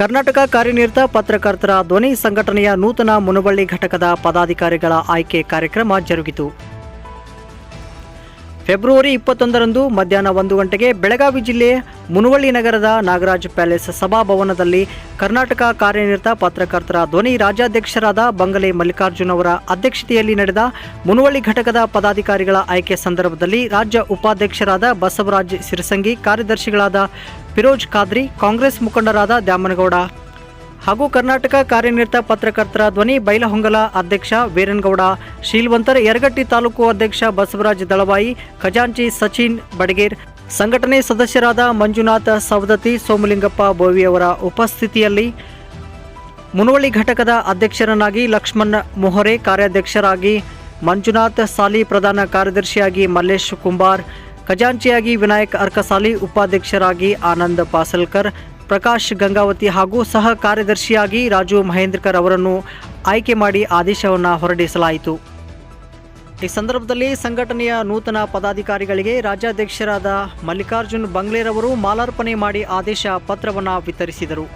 ಕರ್ನಾಟಕ ಕಾರ್ಯನಿರತ ಪತ್ರಕರ್ತರ ಧ್ವನಿ ಸಂಘಟನೆಯ ನೂತನ ಮುನಬಳ್ಳಿ ಘಟಕದ ಪದಾಧಿಕಾರಿಗಳ ಆಯ್ಕೆ ಕಾರ್ಯಕ್ರಮ ಜರುಗಿತು. ಫೆಬ್ರವರಿ ಇಪ್ಪತ್ತೊಂದರಂದು ಮಧ್ಯಾಹ್ನ ಒಂದು ಗಂಟೆಗೆ ಬೆಳಗಾವಿ ಜಿಲ್ಲೆ ಮುನವಳ್ಳಿ ನಗರದ ನಾಗರಾಜ್ ಪ್ಯಾಲೇಸ್ ಸಭಾಭವನದಲ್ಲಿ ಕರ್ನಾಟಕ ಕಾರ್ಯನಿರತ ಪತ್ರಕರ್ತರ ಧ್ವನಿ ರಾಜ್ಯಾಧ್ಯಕ್ಷರಾದ ಬಂಗಲೆ ಮಲ್ಲಿಕಾರ್ಜುನ್ ಅವರ ಅಧ್ಯಕ್ಷತೆಯಲ್ಲಿ ನಡೆದ ಮುನವಳ್ಳಿ ಘಟಕದ ಪದಾಧಿಕಾರಿಗಳ ಆಯ್ಕೆ ಸಂದರ್ಭದಲ್ಲಿ ರಾಜ್ಯ ಉಪಾಧ್ಯಕ್ಷರಾದ ಬಸವರಾಜ್ ಸಿರಸಂಗಿ, ಕಾರ್ಯದರ್ಶಿಗಳಾದ ಫಿರೋಜ್ ಖಾದ್ರಿ, ಕಾಂಗ್ರೆಸ್ ಮುಖಂಡರಾದ ದ್ಯಾಮನಗೌಡ ಹಾಗೂ ಕರ್ನಾಟಕ ಕಾರ್ಯನಿರತ ಪತ್ರಕರ್ತರ ಧ್ವನಿ ಬೈಲಹೊಂಗಲ ಅಧ್ಯಕ್ಷ ವೀರನ್ಗೌಡ, ಶೀಲ್ವಂತರ ಯರಗಟ್ಟಿ ತಾಲೂಕು ಅಧ್ಯಕ್ಷ ಬಸವರಾಜ್ ದಳವಾಯಿ, ಖಜಾಂಚಿ ಸಚಿನ್ ಬಡಗೇರ್, ಸಂಘಟನೆ ಸದಸ್ಯರಾದ ಮಂಜುನಾಥ ಸವದತ್ತಿ, ಸೋಮಲಿಂಗಪ್ಪ ಬೋವಿಯವರ ಉಪಸ್ಥಿತಿಯಲ್ಲಿ ಮುನವಳ್ಳಿ ಘಟಕದ ಅಧ್ಯಕ್ಷರನ್ನಾಗಿ ಲಕ್ಷ್ಮಣ್ ಮೊಹರೆ, ಕಾರ್ಯಾಧ್ಯಕ್ಷರಾಗಿ ಮಂಜುನಾಥ್ ಸಾಲಿ, ಪ್ರಧಾನ ಕಾರ್ಯದರ್ಶಿಯಾಗಿ ಮಲ್ಲೇಶ್ ಕುಂಬಾರ್, ಖಜಾಂಚಿಯಾಗಿ ವಿನಾಯಕ್ ಅರ್ಕಸಾಲಿ, ಉಪಾಧ್ಯಕ್ಷರಾಗಿ ಆನಂದ್ ಪಾಸಲ್ಕರ್ ಪ್ರಕಾಶ್ ಗಂಗಾವತಿ ಹಾಗೂ ಸಹ ಕಾರ್ಯದರ್ಶಿಯಾಗಿ ರಾಜು ಮಹೇಂದ್ರಕರ್ ಅವರನ್ನು ಆಯ್ಕೆ ಮಾಡಿ ಆದೇಶವನ್ನು ಹೊರಡಿಸಲಾಯಿತು. ಈ ಸಂದರ್ಭದಲ್ಲಿ ಸಂಘಟನೆಯ ನೂತನ ಪದಾಧಿಕಾರಿಗಳಿಗೆ ರಾಜ್ಯಾಧ್ಯಕ್ಷರಾದ ಮಲ್ಲಿಕಾರ್ಜುನ್ ಬಂಗ್ಲೇರವರು ಮಾಲಾರ್ಪಣೆ ಮಾಡಿ ಆದೇಶ ಪತ್ರವನ್ನು ವಿತರಿಸಿದರು.